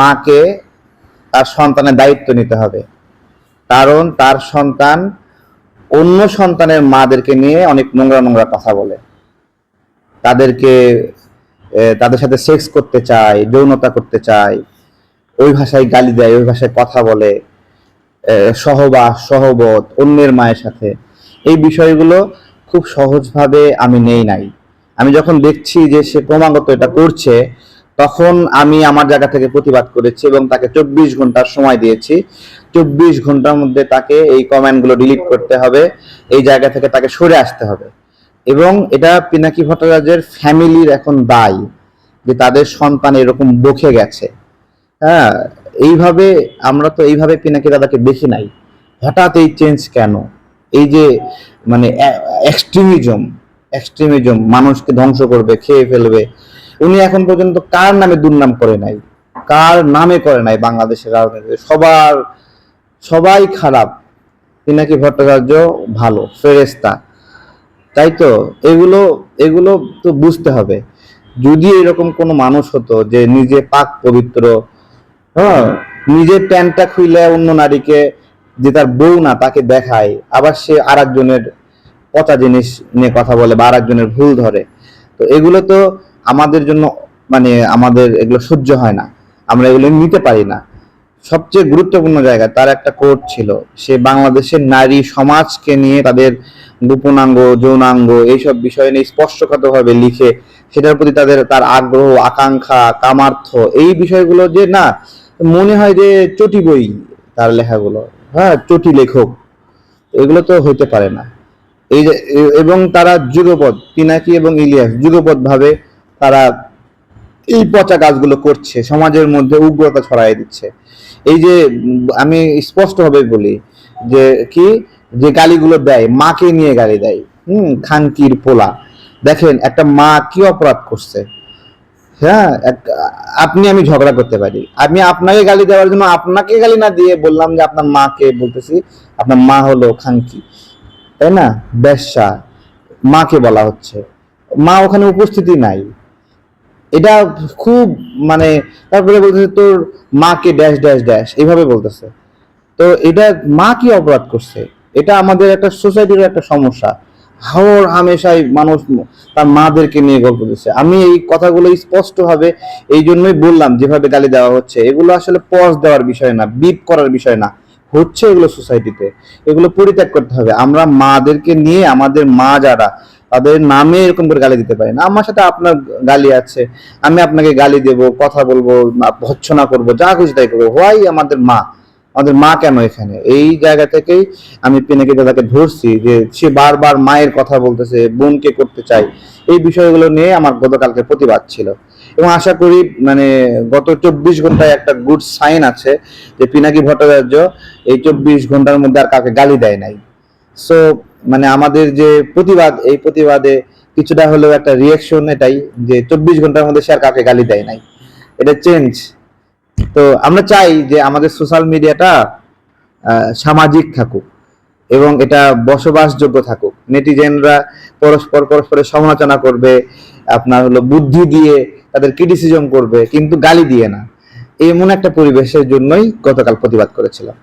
মাকে তার সন্তানের দায়িত্ব নিতে হবে। কারণ তার সন্তান অন্য সন্তানের মাদেরকে নিয়ে অনেক নোংরা নোংরা কথা বলে। তাদেরকে তাদের সাথে সেক্স করতে চায়, যৌনতা করতে চায়, ওই ভাষায় গালি দেয়, ওই ভাষায় কথা বলে সহবাস, সহবত, অন্যের মায়ের সাথে। এই বিষয়গুলো খুব সহজভাবে আমি নেই নাই। আমি যখন দেখছি যে সে ক্রমাগত এটা করছে তখন আমি আমার জায়গা থেকে প্রতিবাদ করেছি এবং তাকে চব্বিশ ঘণ্টার সময় দিয়েছি। চব্বিশ ঘণ্টার মধ্যে তাকে এই কমেন্টগুলো ডিলিট করতে হবে, এই জায়গা থেকে তাকে সরে আসতে হবে। এবং এটা পিনাকি ভট্টাচার্যের ফ্যামিলির এখন দায় যে তাদের সন্তান এরকম বকে গেছে। হ্যাঁ এইভাবে আমরা তো এইভাবে পিনাকি দাদাকে দেখি নাই। হঠাৎ এই চেঞ্জ কেন? এই যে মানে এক্সট্রিমিজম এক্সট্রিমিজম মানুষকে ধ্বংস করবে, খেয়ে ফেলবে। উনি এখন পর্যন্ত কার নামে দুর্নাম করে নাই? কার নামে করে নাই বাংলাদেশের রাজনীতিতে সবার, সবাই খারাপ। পিনাকি ভট্টাচার্য? ভালো ফেরেস্তা তাই তো, এগুলো এগুলো তো বুঝতে হবে। যদি এরকম কোনো মানুষ হতো যে নিজে পাক পবিত্র হ্যাঁ নিজের প্যান্টটা খুইলে অন্য নারীকে যে তার বউ না তাকে দেখায়, আবার সে আর একজনের পচা জিনিস নিয়ে কথা বলে বা আর একজনের ভুল ধরে, তো এগুলো তো আমাদের জন্য মানে আমাদের এগুলো সহ্য হয় না। আমরা এগুলো নিতে পারি না। সবচেয়ে গুরুত্বপূর্ণ জায়গা, তার একটা কোর্ট ছিল, সে বাংলাদেশের নারী সমাজকে নিয়ে তাদের গোপনাঙ্গ, যৌনাঙ্গ এইসব বিষয় নিয়ে স্পষ্টগতভাবে লিখে, সেটার প্রতি তাদের তার আগ্রহ, আকাঙ্ক্ষা, কামার্থ, এই বিষয়গুলো যে না, মনে হয় যে চটি বই তার লেখাগুলো। হ্যাঁ চটি লেখক, এগুলো তো হইতে পারে না। এই যে, এবং তারা যুগপৎ, পিনাকি এবং ইলিয়াস যুগপৎ ভাবে তারা এই পচা কাজগুলো করছে, সমাজের মধ্যে উগ্রতা ছড়াই দিচ্ছে। এই যে আমি স্পষ্টভাবে বলি যে কি? যে গালিগুলো দেয়, মাকে নিয়ে গালি দেয়, হুম, খানকির পোলা। দেখেন, একটা মা কি অপরাধ করছে? হ্যাঁ আপনি আমি ঝগড়া করতে পারি। আমি আপনাকে গালি দেওয়ার জন্য আপনাকে গালি না দিয়ে বললাম যে আপনার মাকে বলতেছি, আপনার মা হলো খানকি। তাই না? বেশ্যা, মাকে বলা হচ্ছে। মা ওখানে উপস্থিতি নাই। এটা খুব মানে তারপরে বলতেছে তোর মাকে ড্যাশ ড্যাশ ড্যাশ এইভাবে বলতেছে। তো এটা মা কি অপরাধ করছে? এটা আমাদের একটা সোসাইটির একটা সমস্যা। হাওর হামেশাই মানুষ তার মাদেরকে নিয়ে গল্প দিচ্ছে আমি এই কথাগুলো স্পষ্ট ভাবে এই জন্যই বললাম, যেভাবে গালি দেওয়া হচ্ছে। এগুলো আসলে পজ দেওয়ার বিষয় না বিপ করার বিষয় না। হচ্ছে এগুলো সোসাইটিতে এগুলো পরিত্যাগ করতে হবে। আমরা মাদেরকে নিয়ে, আমাদের মা যারা তাদের নামে এরকম করে গালি দিতে পারি না। আমার সাথে আপনার গালি আছে, আমি আপনাকে গালি দেব, কথা বলব, ভৎসনা করব, যা খুশি তাই করব। হোয়াই আমাদের মা? আমাদের মা কেন এখানে? এই জায়গা থেকেই আমি পিনাকি দাদাকে ধরছি যে সে বারবার মায়ের কথা বলতেছে, বোনকে করতে চাই এই বিষয়গুলো নিয়ে আমার গতকালকে প্রতিবাদ ছিল। এবং আশা করি মানে গত চব্বিশ ঘন্টায় একটা গুড সাইন আছে যে পিনাকি ভট্টাচার্য এই চব্বিশ ঘণ্টার মধ্যে আর কাউকে গালি দেয় নাই। সো মানে আমাদের যে প্রতিবাদ, এই প্রতিবাদে কিছুটা হলেও একটা রিয়েকশন এটাই যে চব্বিশ ঘণ্টার মধ্যে সে আর কাউকে গালি দেয় নাই। এটা চেঞ্জ তো আমরা চাই যে আমাদের সোশ্যাল মিডিয়াটা সামাজিক থাকুক এবং এটা বসবাসযোগ্য থাকুক। নেটিজেনরা পরস্পর পরস্পরের সমালোচনা করবে, আপনার হলো বুদ্ধি দিয়ে তাদের ক্রিটিসিজম করবে, কিন্তু গালি দিয়ে না। এমন একটা পরিবেশের জন্যই গতকাল প্রতিবাদ করেছিলাম।